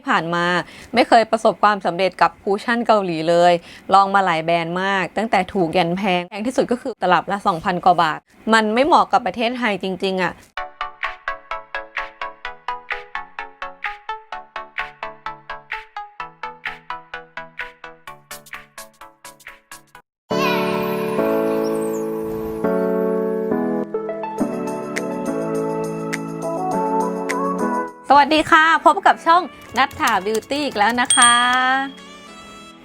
ที่ผ่านมาไม่เคยประสบความสำเร็จกับคูชั่นเกาหลีเลย ลองมาหลายแบรนด์มาก ตั้งแต่ถูกยันแพง แพงที่สุดก็คือตลับละ 2,000 กว่าบาท มันไม่เหมาะกับประเทศไทยจริง ๆอะ สวัสดีค่ะ พบกับช่องนัทถาบิวตี้อีกแล้วนะคะ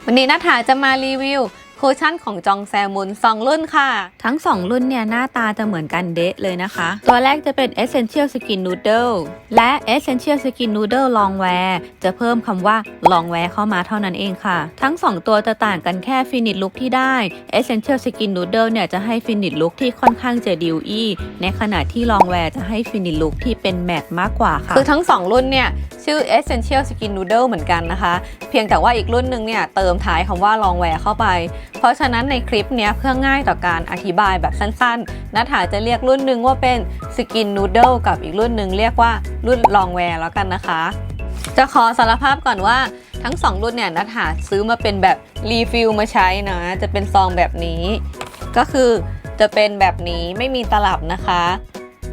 วันนี้นัทถาจะมารีวิว คูชั่นของจองแซมุน2รุ่นค่ะ ทั้ง 2 รุ่นเนี่ยหน้าตาจะเหมือนกันเดะเลยนะคะ ตัวแรกจะเป็น Essential Skin Noodle และ Essential Skin Noodle Longwear จะเพิ่มคำว่า Longwear เข้ามาเท่านั้นเองค่ะ ทั้ง 2 ตัวจะต่างกันแค่ฟินิชลุกที่ได้ Essential Skin Noodle เนี่ยจะให้ฟินิชลุกที่ค่อนข้างจะดิวอี้ในขณะที่ Longwear จะให้ฟินิชลุกที่เป็นแมตต์มากกว่าค่ะ คือทั้ง 2 รุ่นเนี่ยชื่อ Essential Skin Noodle เหมือนกันนะคะ เพียงแต่ว่าอีกรุ่นหนึ่งเนี่ยเติมท้ายคำว่า Longwear เข้าไปเพราะฉะนั้นในคลิปนี้เพื่อง่ายต่อการอธิบายแบบสั้นๆนัฐาจะเรียกรุ่นหนึ่งว่าเป็น Skin Noodle กับอีกรุ่นหนึ่งเรียกว่ารุ่น Longwear แล้วกันนะคะ จะขอสารภาพก่อนว่าทั้ง 2 รุ่นเนี่ยนัฐาซื้อมาเป็นแบบรีฟิลมาใช้นะ จะเป็นซองแบบนี้ ก็คือจะเป็นแบบนี้ไม่มีตลับนะคะ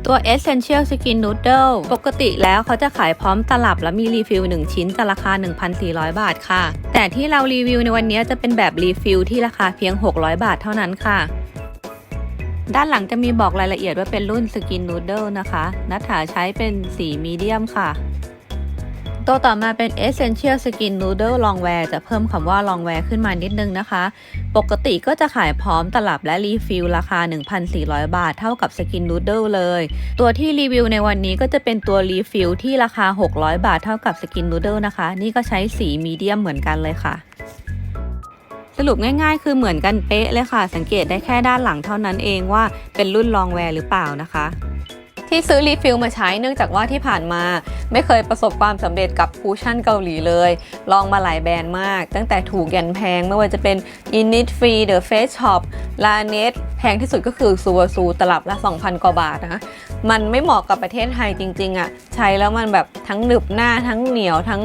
ตัว Essential Skin Noodle ปกติแล้วเขาจะขายพร้อมตลับและมีรีฟิล 1 ชิ้นจะราคา 1,400 บาทค่ะ แต่ที่เรารีวิวในวันนี้จะเป็นแบบรีฟิลที่ราคาเพียง 600 บาทเท่านั้นค่ะ ด้านหลังจะมีบอกรายละเอียดว่าเป็นรุ่น Skin Noodle นะคะ นัฐาใช้เป็นสีมีเดียมค่ะ ตัวต่อมาเป็น Essential Skin Noodle Longwear จะเพิ่มคำว่า Longwear ขึ้นมานิดนึงนะคะ ปกติก็จะขายพร้อมตลับและรีฟิลราคา 1,400 บาทเท่ากับ Skin Noodle เลย ตัวที่รีวิวในวันนี้ก็จะเป็นตัวรีฟิลที่ราคา 600 บาทเท่ากับ Skin Noodle นะคะ นี่ก็ใช้สีมีเดียมเหมือนกันเลยค่ะสรุปง่ายๆ คือเหมือนกันเป๊ะเลยค่ะ สังเกตได้แค่ด้านหลังเท่านั้นเองว่าเป็นรุ่น Longwear หรือเปล่านะคะ ที่ซื้อรีฟิลมาใช้เนื่องจากว่าที่ผ่านมา ไม่เคยประสบความสำเร็จกับคูชั่นเกาหลีเลย ลองมาหลายแบรนด์มาก ตั้งแต่ถูกยันแพงไม่ว่าจะเป็น Innisfree The Face Shop l a n e t พงที่สุดก็คือซูวซูตลับละ 2,000 กว่าบาทนะมันไม่เหมาะกับประเทศไทยจริงๆอะ่ะ ใช้แล้วมันแบบทั้งหนึบหน้าทั้งเหนียวทั้ง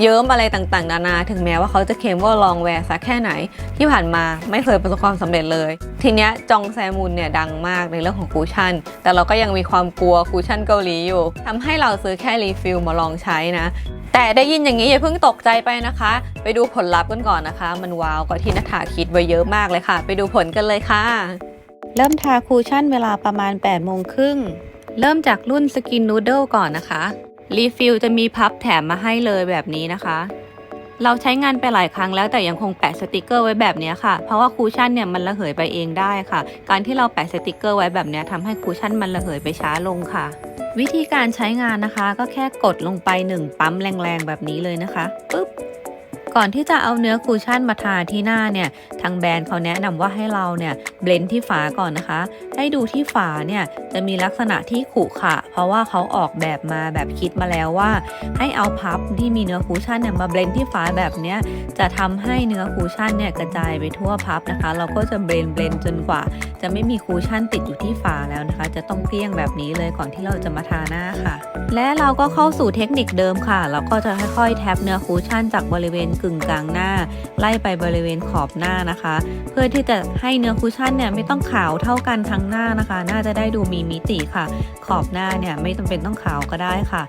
เยิ้มอะไรต่างๆ นานา ถึงแม้ว่าเขาจะเคลมว่าลองแวร์สักแค่ไหน ที่ผ่านมาไม่เคยประสบความสำเร็จเลย ทีเนี้ยจองแซมุนเนี่ยดังมากในเรื่องของคูชั่น แต่เราก็ยังมีความกลัวคูชั่นเกาหลีอยู่ทำให้เราซื้อแค่รีฟิลมาลองใช้นะแต่ได้ยินอย่างนี้อย่าเพิ่งตกใจไปนะคะ ไปดูผลลัพธ์กันก่อนนะคะ มันว้าวกว่าที่นัฐาคิดไว้เยอะมากเลยค่ะ ไปดูผลกันเลยค่ะ เริ่มทาคูชั่นเวลาประมาณ8โมงครึ่ง เริ่มจากรุ่นสกินนูเดิลก่อนนะคะ รีฟิลจะมีพับแถมมาให้เลยแบบนี้นะคะ เราใช้งานไปหลายครั้งแล้วแต่ยังคงแปะสติกเกอร์ไว้แบบนี้ค่ะ เพราะว่าคูชั่นเนี่ยมันระเหยไปเองได้ค่ะ การที่เราแปะสติกเกอร์ไว้แบบนี้ทำให้คูชั่นมันระเหยไปช้าลงค่ะ วิธีการใช้งานนะคะ ก็แค่กดลงไปหนึ่งปั๊มแรงๆแบบนี้เลยนะคะปึ๊บ ก่อนที่จะเอาเนื้อคูชั่นมาทาที่หน้าเนี่ย ทางแบรนด์เขาแนะนำว่าให้เราเนี่ยเบลนที่ฝาก่อนนะคะ ให้ดูที่ฝาเนี่ยจะมีลักษณะที่ขรุขระเพราะว่าเขาออกแบบมาแบบคิดมาแล้วว่า ให้เอาพับที่มีเนื้อคูชั่นเนี่ยมาเบลนที่ฝาแบบเนี้ยจะทำให้เนื้อคูชั่นเนี่ยกระจายไปทั่วพับนะคะ เราก็จะเบลนเบลนจนกว่า จะไม่มีคูชั่นติดอยู่ที่ฝาแล้วนะคะ จะต้องเกลี้ยงแบบนี้เลยก่อนที่เราจะมาทาหน้าค่ะ และเราก็เข้าสู่เทคนิคเดิมค่ะ เราก็จะค่อยๆแท็บเนื้อคูชั่นจากบริเวณกึ่งกลางหน้า ไล่ไปบริเวณขอบหน้านะคะ เพื่อที่จะให้เนื้อคูชั่นเนี่ยไม่ต้องขาวเท่ากันทั้งหน้านะคะ น่าจะได้ดูมีมิติค่ะ ขอบหน้าเนี่ยไม่จำเป็นต้องขาวก็ได้ค่ะ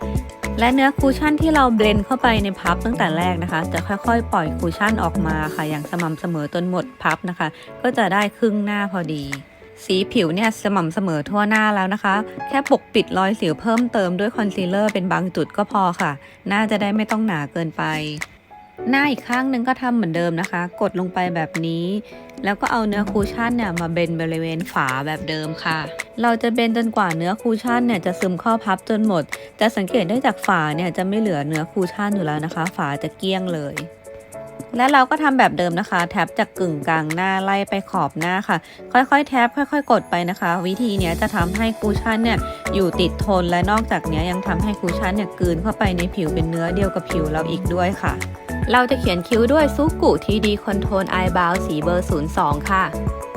และเนื้อคูชั่นที่เราเบลนเข้าไปในพับตั้งแต่แรกนะคะ จะค่อยๆ ปล่อยคูชั่นออกมาค่ะ อย่างสม่ำเสมอจนหมดพับนะคะ ก็จะได้ครึ่งหน้าพอดี สีผิวเนี่ยสม่ำเสมอทั่วหน้าแล้วนะคะ แค่ปกปิดรอยสิวเพิ่มเติมด้วยคอนซีลเลอร์เป็นบางจุดก็พอค่ะหน้าจะได้ไม่ต้องหนาเกินไป หน้าอีกข้างหนึงก็ทำเหมือนเดิมนะคะ กดลงไปแบบนี้ แล้วก็เอาเนื้อคูชั่นเนี่ยมาเบนบริเวณฝาแบบเดิมค่ะ เราจะเบนจนกว่าเนื้อคูชั่นเนี่ยจะซึมเข้าพับจนหมดจะสังเกตได้จากฝาเนี่ยจะไม่เหลือเนื้อคูชั่นอยู่แล้วนะคะ ฝาจะเกลี้ยงเลย และเราก็ทำแบบเดิมนะคะ แท็บจากกึ่งกลางหน้าไล่ไปขอบหน้าค่ะ ค่อยๆ แท็บค่อย ๆ กดไปนะคะ วิธีนี้จะทำให้คูชั่นเนี่ยอยู่ติดทนและนอกจากนี้ยยังทำให้คูชั่นเนี่ยกลืนเข้าไปในผิวเป็นเนื้อเดียวกับผิวเราอีกด้วยค่ะ เราจะเขียนคิ้วด้วยซูกุทีดีคอนโทรลไอบาวสีเบอร์ 02 ค่ะ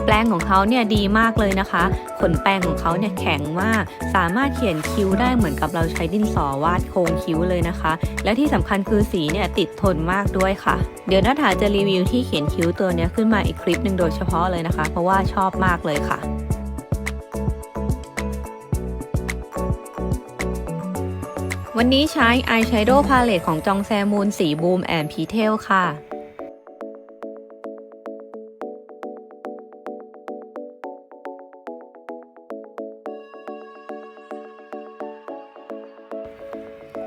แปรงของเขาเนี่ยดีมากเลยนะคะ ขนแปรงของเขาเนี่ยแข็งมาก สามารถเขียนคิ้วได้เหมือนกับเราใช้ดินสอวาดโครงคิ้วเลยนะคะ และที่สำคัญคือสีเนี่ยติดทนมากด้วยค่ะ เดี๋ยวนัทธาจะรีวิวที่เขียนคิ้วตัวนี้ขึ้นมาอีกคลิปหนึ่งโดยเฉพาะเลยนะคะ เพราะว่าชอบมากเลยค่ะ วันนี้ใช้ Eyeshadow Palette ของจองแซมูนสีบูมแอนพีเทลค่ะ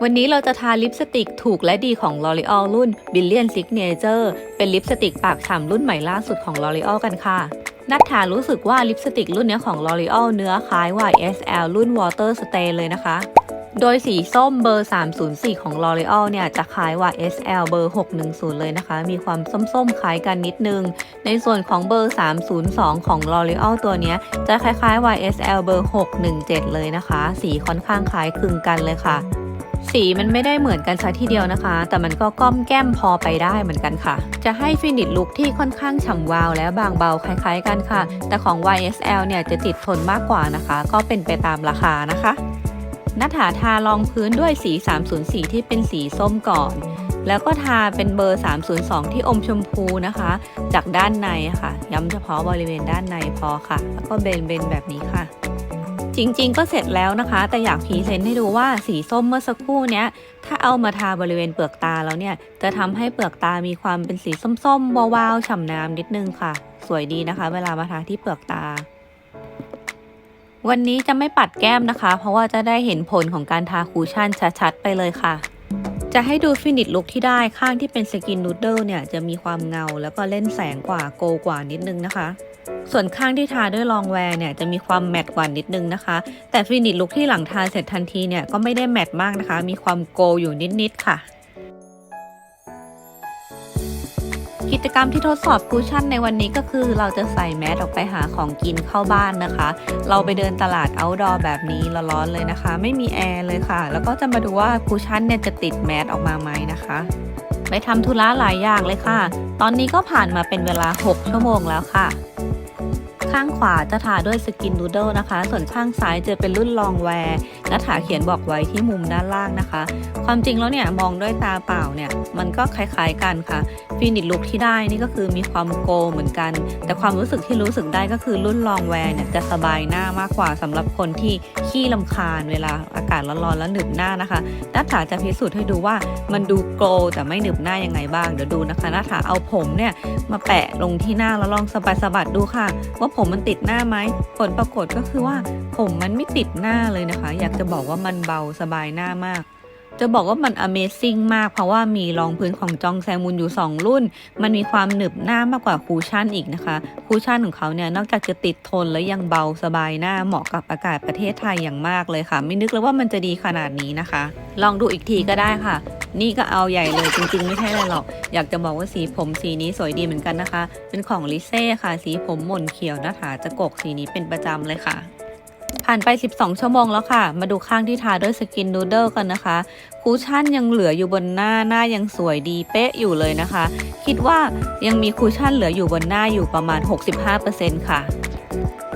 วันนี้เราจะทาลิปสติกถูกและดีของ L'Oreal รุ่น Billion Signature เป็นลิปสติกปากฉ่ำรุ่นใหม่ล่าสุดของ L'Oreal กันค่ะ นัทธารู้สึกว่าลิปสติกรุ่นนี้ของ L'Oreal เนื้อคล้าย YSL รุ่น Water Stay เลยนะคะ โดยสีส้มเบอร์ 304 ของ L'Oreal เนี่ยจะคล้าย YSL เบอร์ 610 เลยนะคะ มีความส้มๆ คล้ายกันนิดนึง ในส่วนของเบอร์ 302 ของ L'Oreal ตัวนี้จะคล้ายๆ YSL เบอร์ 617 เลยนะคะ สีค่อนข้างคล้ายคลึงกันเลยค่ะ สีมันไม่ได้เหมือนกันซะทีเดียวนะคะ แต่มันก็ก้อมแก้มพอไปได้เหมือนกันค่ะ จะให้ฟินิชลุคที่ค่อนข้างฉ่ำวาวและบางเบาคล้ายๆกันค่ะ แต่ของ YSL เนี่ยจะติดทนมากกว่านะคะ ก็เป็นไปตามราคานะคะ นัทาทารองพื้นด้วยสี 304 ที่เป็นสีส้มก่อน แล้วก็ทาเป็นเบอร์ 302 ที่อมชมพูนะคะ จากด้านในค่ะ ย้ำเฉพาะบริเวณด้านในพอค่ะ แล้วก็เบนเบนแบบนี้ค่ะ จริงๆ ก็เสร็จแล้วนะคะ แต่อยากพรีเซนต์ให้ดูว่าสีส้มเมื่อสักครู่เนี้ย ถ้าเอามาทาบริเวณเปลือกตาแล้วเนี่ย จะทำให้เปลือกตามีความเป็นสีส้มๆวาวๆฉ่ำน้ำนิดนึงค่ะ สวยดีนะคะ เวลามาทาที่เปลือกตา วันนี้จะไม่ปัดแก้มนะคะ เพราะว่าจะได้เห็นผลของการทาคูชั่นชัดๆ ไปเลยค่ะ จะให้ดูฟินิชลุคที่ได้ข้างที่เป็นสกินนูดเดิลเนี่ยจะมีความเงาแล้วก็เล่นแสงกว่าโกกว่านิดนึงนะคะ ส่วนข้างที่ทาด้วยลองแวร์เนี่ยจะมีความแมตต์กว่านิดนึงนะคะ แต่ฟินิชลุคที่หลังทาเสร็จทันทีเนี่ยก็ไม่ได้แมตต์มากนะคะ มีความโกอยู่นิดๆค่ะ กิจกรรมที่ทดสอบคูชั่นในวันนี้ก็คือเราจะใส่แมสออกไปหาของกินเข้าบ้านนะคะ เราไปเดินตลาด outdoor แบบนี้ร้อนๆเลยนะคะ ไม่มีแอร์เลยค่ะ แล้วก็จะมาดูว่าคูชั่นเนี่ยจะติดแมสออกมาไหมนะคะไปทำธุระหลายอย่างเลยค่ะ ตอนนี้ก็ผ่านมาเป็นเวลา 6 ชั่วโมงแล้วค่ะ ข้างขวาจะทาด้วยสกินดูเดิลนะคะ ส่วนข้างซ้ายจะเป็นรุ่นลองแวร์และถาเขียนบอกไว้ที่มุมด้านล่างนะคะ ความจริงแล้วเนี่ยมองด้วยตาเปล่าเนี่ย มันก็คล้ายๆกันค่ะ ฟินิชลุคที่ได้นี่ก็คือมีความโกเหมือนกัน แต่ความรู้สึกที่รู้สึกได้ก็คือรุ่นลองแวร์เนี่ยจะสบายหน้ามากกว่าสำหรับคนที่ขี้ลำคาญเวลาอากาศร้อนๆแล้วหนึบหน้านะคะนัทถาจะพิสูจน์ให้ดูว่ามันดูโกลแต่ไม่หนึบหน้ายังไงบ้างเดี๋ยวดูนะคะนัทถาเอาผมเนี่ยมาแปะลงที่หน้าแล้วลองสะบัดสบัดดูค่ะ ว่าผมมันติดหน้าไหมผลปรากฏก็คือว่าผมมันไม่ติดหน้าเลยนะคะ อยากจะบอกว่ามันเบาสบายหน้ามาก จะบอกว่ามัน Amazing มากเพราะว่ามีรองพื้นของจองแซมุนอยู่ 2 รุ่น มันมีความหนึบหน้ามากกว่าคูชั่นอีกนะคะคูชั่นของเขาเนี่ยนอกจากจะติดทนแล้วยังเบาสบายหน้าเหมาะกับอากาศประเทศไทยอย่างมากเลยค่ะ ไม่นึกเลยว่ามันจะดีขนาดนี้นะคะ ลองดูอีกทีก็ได้ค่ะ นี่ก็เอาใหญ่เลยจริงๆ ไม่ใช่อะไรหรอก อยากจะบอกว่าสีผมสีนี้สวยดีเหมือนกันนะคะ เป็นของลิเซ่ค่ะ สีผมหม่นเขียวนะคะจะกกสีนี้เป็นประจำเลยค่ะ ผ่านไป 12 ชั่วโมงแล้วค่ะ มาดูข้างที่ทาด้วยสกินนูเดิลกันนะคะ คูชั่นยังเหลืออยู่บนหน้า หน้ายังสวยดีเป๊ะอยู่เลยนะคะ คิดว่ายังมีคูชั่นเหลืออยู่บนหน้าอยู่ประมาณ 65%ค่ะ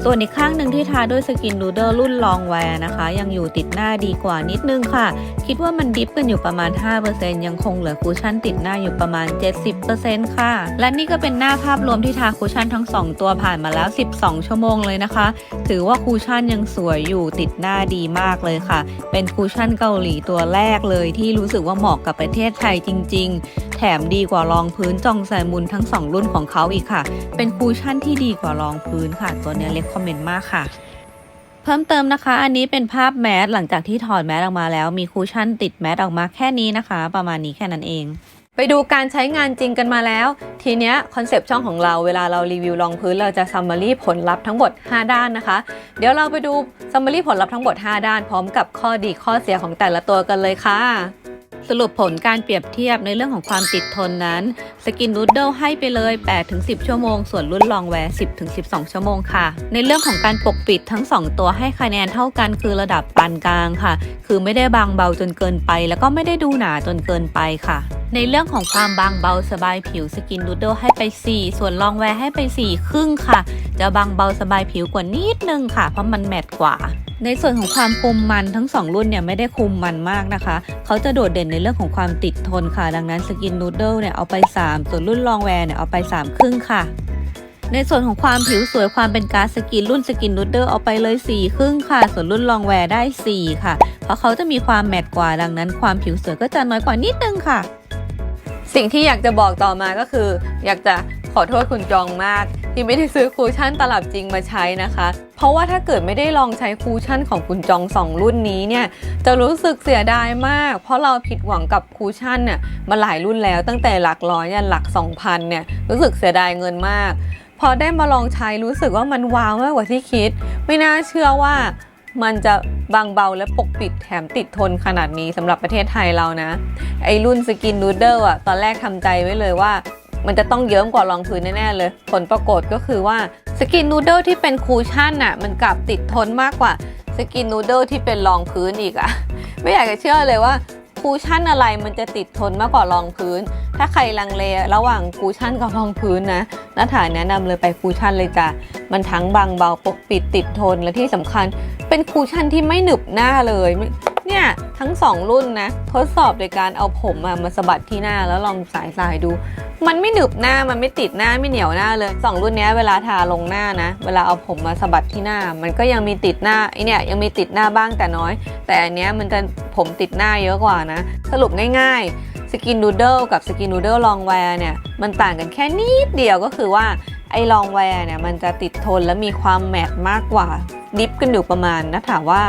ส่วนอีกข้างหนึ่งที่ทาด้วยสกินนูเดิลรุ่นลองแวร์นะคะ ยังอยู่ติดหน้าดีกว่านิดนึงค่ะ คิดว่ามันดิฟกันอยู่ประมาณ 5%ยังคงเหลือคูชั่นติดหน้าอยู่ประมาณ 70%ค่ะ และนี่ก็เป็นหน้าภาพรวมที่ทาคูชั่นทั้ง 2 ตัวผ่านมาแล้ว 12 ชั่วโมงเลยนะคะ ถือว่าคูชั่นยังสวยอยู่ติดหน้าดีมากเลยค่ะ เป็นคูชั่นเกาหลีตัวแรกเลยที่รู้สึกว่าเหมาะกับประเทศไทยจริง ๆ ถมดีกว่ารองพื้นจองแซมุนทั้ง 2 รุ่นของเขาอีกค่ะ เป็นคูชั่นที่ดีกว่ารองพื้นค่ะ ตัวนี้เลคคอมเมนต์มากค่ะเพิ่มเติมนะคะ อันนี้เป็นภาพแมสหลังจากที่ถอดแมสออกมาแล้ว มีคูชั่นติดแมสออกมาแค่นี้นะคะ ประมาณนี้แค่นั้นเอง ไปดูการใช้งานจริงกันมาแล้ว ทีเนี้ยคอนเซปต์ช่องของเราเวลาเรารีวิวรองพื้นเราจะซัมมารีผลลัพธ์ทั้งหมด 5 ด้านนะคะ เดี๋ยวเราไปดูซัมมารีผลลัพธ์ทั้งหมด 5 ด้านพร้อมกับข้อดีข้อเสียของแต่ละตัวกันเลยค่ะ สรุปผลการเปรียบเทียบในเรื่องของความติดทนนั้นสกินนูดเดิลให้ไปเลย 8-10 ชั่วโมง ส่วนรุ่นลองแวร์ 10-12 ชั่วโมงค่ะ ในเรื่องของการปกปิดทั้ง 2 ตัวให้คะแนนเท่ากันคือระดับปานกลางค่ะ คือไม่ได้บางเบาจนเกินไป แล้วก็ไม่ได้ดูหนาจนเกินไปค่ะในเรื่องของความบางเบาสบายผิวสกินนูดเดิลให้ไป 4 ส่วนลองแวร์ให้ไป 4 ครึ่งค่ะ จะบางเบาสบายผิวกว่านิดนึงค่ะ เพราะมันแมตต์กว่า ในส่วนของความคุมมันทั้ง 2 รุ่นเนี่ยไม่ได้คุมมันมากนะคะ เขาจะโดดเด่นในเรื่องของความติดทนค่ะ ดังนั้นสกินนูดเดิลเนี่ยเอาไป 3 ส่วนรุ่นลองแวร์เนี่ยเอาไป 3 ครึ่งค่ะ ในส่วนของความผิวสวยความเป็นการสกินรุ่นสกินนูดเดิลเอาไปเลย 4 ครึ่งค่ะ ส่วนรุ่นลองแวร์ได้ 4 ค่ะ เพราะเขาจะมีความแมตต์กว่าดังนั้น ความผิวสวยก็จะน้อยกว่านิดนึงค่ะ สิ่งที่อยากจะบอกต่อมาก็คือ อยากจะขอโทษคุณจองมาก ที่ไม่ได้ซื้อคูชั่นตลับจริงมาใช้นะคะ เพราะว่าถ้าเกิดไม่ได้ลองใช้คูชั่นของคุณจองสองรุ่นนี้เนี่ยจะรู้สึกเสียดายมาก เพราะเราผิดหวังกับคูชั่นเนี่ยมาหลายรุ่นแล้วตั้งแต่หลักร้อยยันหลัก 2,000เนี่ยรู้สึกเสียดายเงินมาก พอได้มาลองใช้รู้สึกว่ามันว้าวมากกว่าที่คิด ไม่น่าเชื่อว่ามันจะบางเบาและปกปิดแถมติดทนขนาดนี้สำหรับประเทศไทยเรานะ ไอรุ่นสกินนูดเดิลอะตอนแรกทำใจไว้เลยว่า มันจะต้องเยิ้มกว่ารองพื้นแน่ๆเลย ผลปรากฏก็คือว่าสกินนูเดิลที่เป็นคูชั่นอะมันกลับติดทนมากกว่าสกินนูเดิลที่เป็นรองพื้นอีกอะไม่อยากจะเชื่อเลยว่าคูชั่นอะไรมันจะติดทนมากกว่ารองพื้น ถ้าใครลังเลระหว่างคูชั่นกับรองพื้นนะนัฐาแนะนำเลยไปคูชั่นเลยจ้ะ มันทั้งบางเบาปกปิดติดทนและที่สำคัญ เป็นคูชั่นที่ไม่หนึบหน้าเลย เนี่ยทั้งสองรุ่นนะ ทดสอบโดยการเอาผมอะมาสะบัดที่หน้าแล้วลองสายสายดู มันไม่หนึบหน้ามันไม่ติดหน้าไม่เหนียวหน้าเลยสองรุ่นนี้เวลาทาลงหน้านะ เวลาเอาผมมาสะบัดที่หน้า มันก็ยังมีติดหน้าไอเนี่ยยังมีติดหน้าบ้างแต่น้อย แต่อันเนี้ยมันจะผมติดหน้าเยอะกว่านะ สรุปง่ายๆสกินนูเดิลกับสกินนูเดิลลองแวร์เนี่ยมันต่างกันแค่นิดเดียวก็คือว่าไอ้ลองแวร์เนี่ยมันจะติดทนและมีความแมตต์มากกว่าดิฟกันอยู่ประมาณนะถามว่า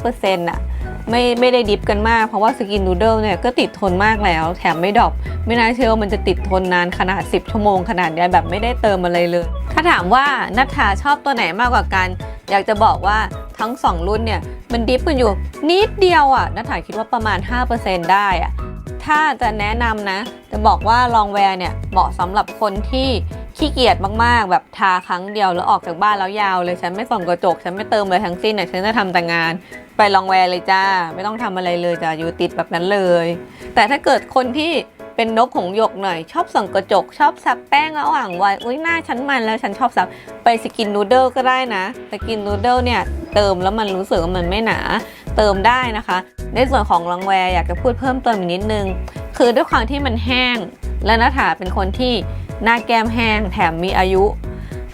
5%อะ ไม่ไม่ได้ดิฟกันมาก เพราะว่าสกินนูเดิลเนี่ยก็ติดทนมากแล้ว แถมไม่ดรอปไม่น่าเชื่อว่ามันจะติดทนนานขนาด 10 ชั่วโมงขนาดเนี้แบบไม่ได้เติมอะไรเลย ถ้าถามว่านัทธาชอบตัวไหนมากกว่ากัน อยากจะบอกว่าทั้ง 2 รุ่นเนี่ยมันดิฟกันอยู่นิดเดียวอะนัทธาคิดว่าประมาณ 5%ได้อะถ้าจะแนะนำนะ จะบอกว่าลองแวร์เนี่ยเหมาะสำหรับคนที่ขี้เกียจมากๆ แบบทาครั้งเดียวแล้วออกจากบ้านแล้วยาวเลย ฉันไม่ส่องกระจก ฉันไม่เติมเลยทั้งสิ้นเนี่ยฉันจะทำแต่งาน ไปลองแวร์เลยจ้า ไม่ต้องทำอะไรเลยจ้ะอยู่ติดแบบนั้นเลย แต่ถ้าเกิดคนที่เป็นนกของหยกหน่อย ชอบส่องกระจก ชอบซับแป้งระหว่างวันอุ้ยหน้าฉันมันแล้วฉันชอบซับไปสกินนูเดิลก็ได้นะสกินนูเดิลเนี่ยเติมแล้วมันรู้สึกว่ามันไม่หนาเติมได้นะคะ ในส่วนของลองแวร์อยากจะพูดเพิ่มเติมอีกนิดนึง คือด้วยความที่มันแห้งและนัฐาเป็นคนที่หน้าแก้มแห้งแถมมีอายุ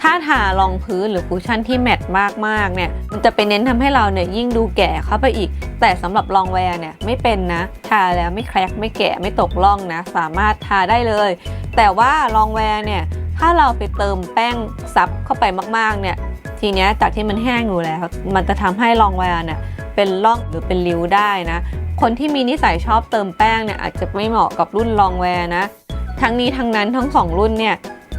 ถ้าทารองพื้นหรือคุชชั่นที่แมตต์มากๆเนี่ยมันจะไปเน้นทำให้เราเนี่ยยิ่งดูแก่เข้าไปอีก แต่สำหรับลองแวร์เนี่ยไม่เป็นนะ ทาแล้วไม่แครกไม่แก่ไม่ตกล่องนะ สามารถทาได้เลย แต่ว่าลองแวร์เนี่ยถ้าเราไปเติมแป้งซับเข้าไปมากๆเนี่ยทีเนี้ยจากที่มันแห้งอยู่แล้ว มันจะทำให้ลองแวร์เนี่ยเป็นร่องหรือเป็นริ้วได้นะ คนที่มีนิสัยชอบเติมแป้งเนี่ยอาจจะไม่เหมาะกับรุ่นลองแวร์นะ ทั้งนี้ทั้งนั้นทั้งสองรุ่นเนี่ย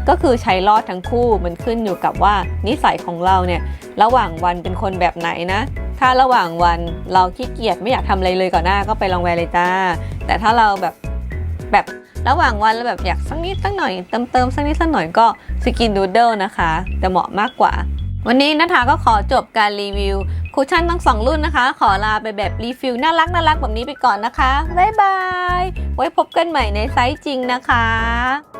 ก็คือใช้รอดทั้งคู่มันขึ้นอยู่กับว่านิสัยของเราเนี่ยระหว่างวันเป็นคนแบบไหนนะ ถ้าระหว่างวันเราขี้เกียจไม่อยากทำอะไรเลยก่อนหน้าก็ไปลองแวร์เลยจ้า แต่ถ้าเราแบบแบบระหว่างวันแล้วแบบอยากสักนิดสักหน่อยเติมเติมสักนิดสักหน่อยก็สกินดูเดิลนะคะจะเหมาะมากกว่า วันนี้นะคะก็ขอจบการรีวิวคุชชั่นทั้งสองรุ่นนะคะ ขอลาไปแบบรีฟิลน่ารักน่ารักแบบนี้ไปก่อนนะคะบ๊ายบายไว้พบกันใหม่ในไซส์จริงนะคะ